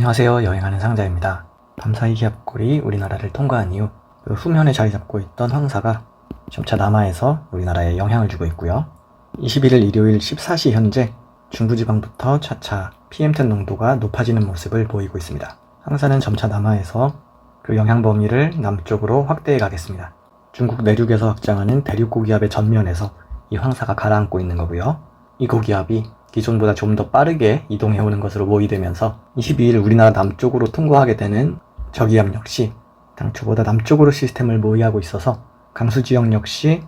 안녕하세요. 여행하는 상자입니다. 밤사이 기압골이 우리나라를 통과한 이후 그 후면에 자리 잡고 있던 황사가 점차 남하에서 우리나라에 영향을 주고 있고요. 21일 일요일 14시 현재 중부지방부터 차차 PM10 농도가 높아지는 모습을 보이고 있습니다. 황사는 점차 남하에서 그 영향 범위를 남쪽으로 확대해 가겠습니다. 중국 내륙에서 확장하는 대륙 고기압의 전면에서 이 황사가 가라앉고 있는 거고요. 이 고기압이 기존보다 좀 더 빠르게 이동해 오는 것으로 모의되면서 22일 우리나라 남쪽으로 통과하게 되는 저기압 역시 당초보다 남쪽으로 시스템을 모의하고 있어서 강수 지역 역시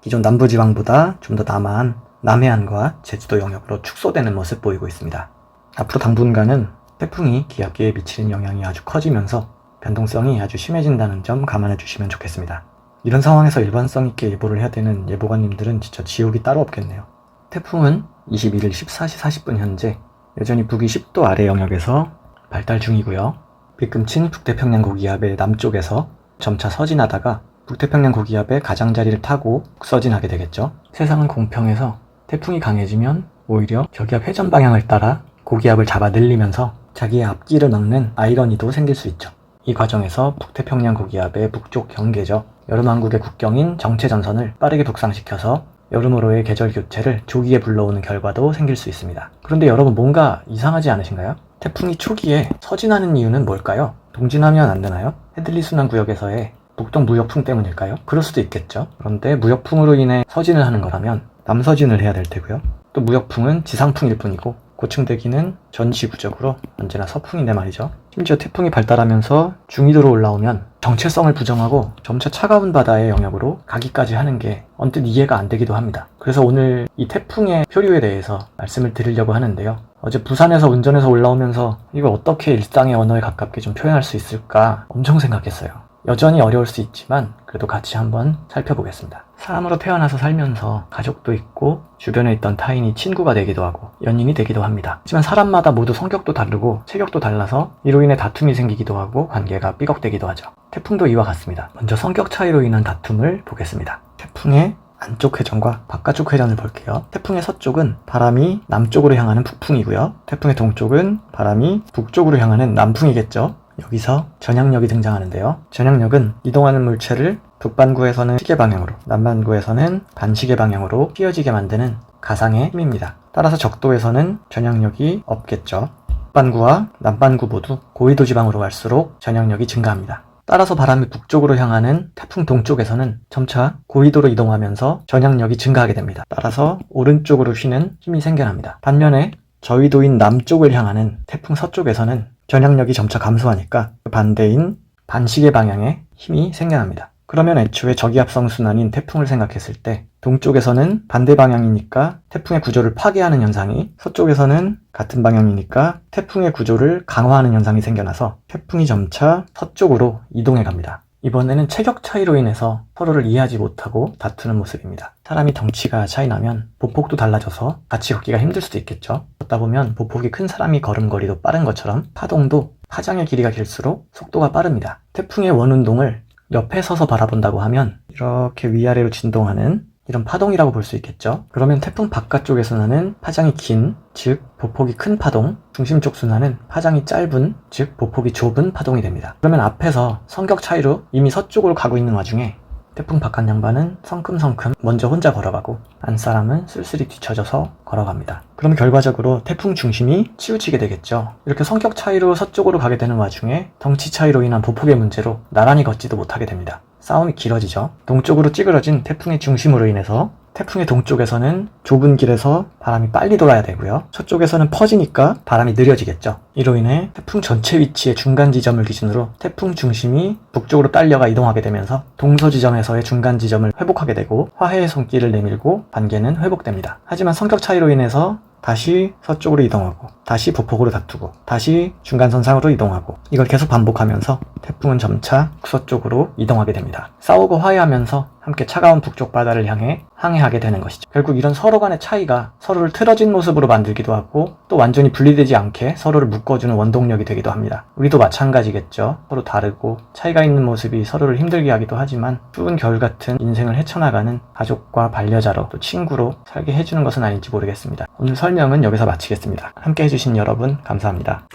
기존 남부 지방보다 좀 더 남한 남해안과 제주도 영역으로 축소되는 모습 보이고 있습니다. 앞으로 당분간은 태풍이 기압계에 미치는 영향이 아주 커지면서 변동성이 아주 심해진다는 점 감안해 주시면 좋겠습니다. 이런 상황에서 일관성 있게 예보를 해야 되는 예보관님들은 진짜 지옥이 따로 없겠네요. 태풍은 21일 14시 40분 현재 여전히 북위 10도 아래 영역에서 발달 중이고요. 빗금친 북태평양 고기압의 남쪽에서 점차 서진하다가 북태평양 고기압의 가장자리를 타고 북서진하게 되겠죠. 세상은 공평해서 태풍이 강해지면 오히려 저기압 회전 방향을 따라 고기압을 잡아 늘리면서 자기의 앞길을 막는 아이러니도 생길 수 있죠. 이 과정에서 북태평양 고기압의 북쪽 경계죠. 여름왕국의 국경인 정체전선을 빠르게 북상시켜서 여름으로의 계절 교체를 조기에 불러오는 결과도 생길 수 있습니다. 그런데 여러분 뭔가 이상하지 않으신가요? 태풍이 초기에 서진하는 이유는 뭘까요? 동진하면 안 되나요? 헤들리 순환 구역에서의 북동 무역풍 때문일까요? 그럴 수도 있겠죠. 그런데 무역풍으로 인해 서진을 하는 거라면 남서진을 해야 될 테고요. 또 무역풍은 지상풍일 뿐이고 고층대기는 전지구적으로 언제나 서풍인데 말이죠. 심지어 태풍이 발달하면서 중위도로 올라오면 정체성을 부정하고 점차 차가운 바다의 영역으로 가기까지 하는 게 언뜻 이해가 안 되기도 합니다. 그래서 오늘 이 태풍의 표류에 대해서 말씀을 드리려고 하는데요. 어제 부산에서 운전해서 올라오면서 이걸 어떻게 일상의 언어에 가깝게 좀 표현할 수 있을까 엄청 생각했어요. 여전히 어려울 수 있지만 그래도 같이 한번 살펴보겠습니다. 사람으로 태어나서 살면서 가족도 있고 주변에 있던 타인이 친구가 되기도 하고 연인이 되기도 합니다. 하지만 사람마다 모두 성격도 다르고 체격도 달라서 이로 인해 다툼이 생기기도 하고 관계가 삐걱대기도 하죠. 태풍도 이와 같습니다. 먼저 성격 차이로 인한 다툼을 보겠습니다. 태풍의 안쪽 회전과 바깥쪽 회전을 볼게요. 태풍의 서쪽은 바람이 남쪽으로 향하는 북풍이고요. 태풍의 동쪽은 바람이 북쪽으로 향하는 남풍이겠죠. 여기서 전향력이 등장하는데요. 전향력은 이동하는 물체를 북반구에서는 시계 방향으로, 남반구에서는 반시계 방향으로 휘어지게 만드는 가상의 힘입니다. 따라서 적도에서는 전향력이 없겠죠. 북반구와 남반구 모두 고위도 지방으로 갈수록 전향력이 증가합니다. 따라서 바람이 북쪽으로 향하는 태풍 동쪽에서는 점차 고위도로 이동하면서 전향력이 증가하게 됩니다. 따라서 오른쪽으로 휘는 힘이 생겨납니다. 반면에 저위도인 남쪽을 향하는 태풍 서쪽에서는 전향력이 점차 감소하니까 반대인 반시계 방향에 힘이 생겨납니다. 그러면 애초에 저기압성 순환인 태풍을 생각했을 때 동쪽에서는 반대 방향이니까 태풍의 구조를 파괴하는 현상이 서쪽에서는 같은 방향이니까 태풍의 구조를 강화하는 현상이 생겨나서 태풍이 점차 서쪽으로 이동해 갑니다. 이번에는 체격 차이로 인해서 서로를 이해하지 못하고 다투는 모습입니다. 사람이 덩치가 차이 나면 보폭도 달라져서 같이 걷기가 힘들 수도 있겠죠. 걷다 보면 보폭이 큰 사람이 걸음걸이도 빠른 것처럼 파동도 파장의 길이가 길수록 속도가 빠릅니다. 태풍의 원운동을 옆에 서서 바라본다고 하면 이렇게 위아래로 진동하는 이런 파동이라고 볼 수 있겠죠. 그러면 태풍 바깥쪽의 순환은 파장이 긴, 즉 보폭이 큰 파동, 중심 쪽 순환은 파장이 짧은, 즉 보폭이 좁은 파동이 됩니다. 그러면 앞에서 성격 차이로 이미 서쪽으로 가고 있는 와중에 태풍 바깥 양반은 성큼성큼 먼저 혼자 걸어가고 안 사람은 쓸쓸히 뒤쳐져서 걸어갑니다. 그럼 결과적으로 태풍 중심이 치우치게 되겠죠. 이렇게 성격 차이로 서쪽으로 가게 되는 와중에 덩치 차이로 인한 보폭의 문제로 나란히 걷지도 못하게 됩니다. 싸움이 길어지죠. 동쪽으로 찌그러진 태풍의 중심으로 인해서 태풍의 동쪽에서는 좁은 길에서 바람이 빨리 돌아야 되고요. 서쪽에서는 퍼지니까 바람이 느려지겠죠. 이로 인해 태풍 전체 위치의 중간 지점을 기준으로 태풍 중심이 북쪽으로 딸려가 이동하게 되면서 동서 지점에서의 중간 지점을 회복하게 되고 화해의 손길을 내밀고 반개는 회복됩니다. 하지만 성격 차이로 인해서 다시 서쪽으로 이동하고 다시 북폭으로 다투고 다시 중간선상으로 이동하고 이걸 계속 반복하면서 태풍은 점차 북서쪽으로 이동하게 됩니다. 싸우고 화해하면서 함께 차가운 북쪽 바다를 향해 항해하게 되는 것이죠. 결국 이런 서로 간의 차이가 서로를 틀어진 모습으로 만들기도 하고 또 완전히 분리되지 않게 서로를 묶어주는 원동력이 되기도 합니다. 우리도 마찬가지겠죠. 서로 다르고 차이가 있는 모습이 서로를 힘들게 하기도 하지만 추운 겨울 같은 인생을 헤쳐나가는 가족과 반려자로 또 친구로 살게 해주는 것은 아닐지 모르겠습니다. 오늘 설명은 여기서 마치겠습니다. 함께 해주신 여러분 감사합니다.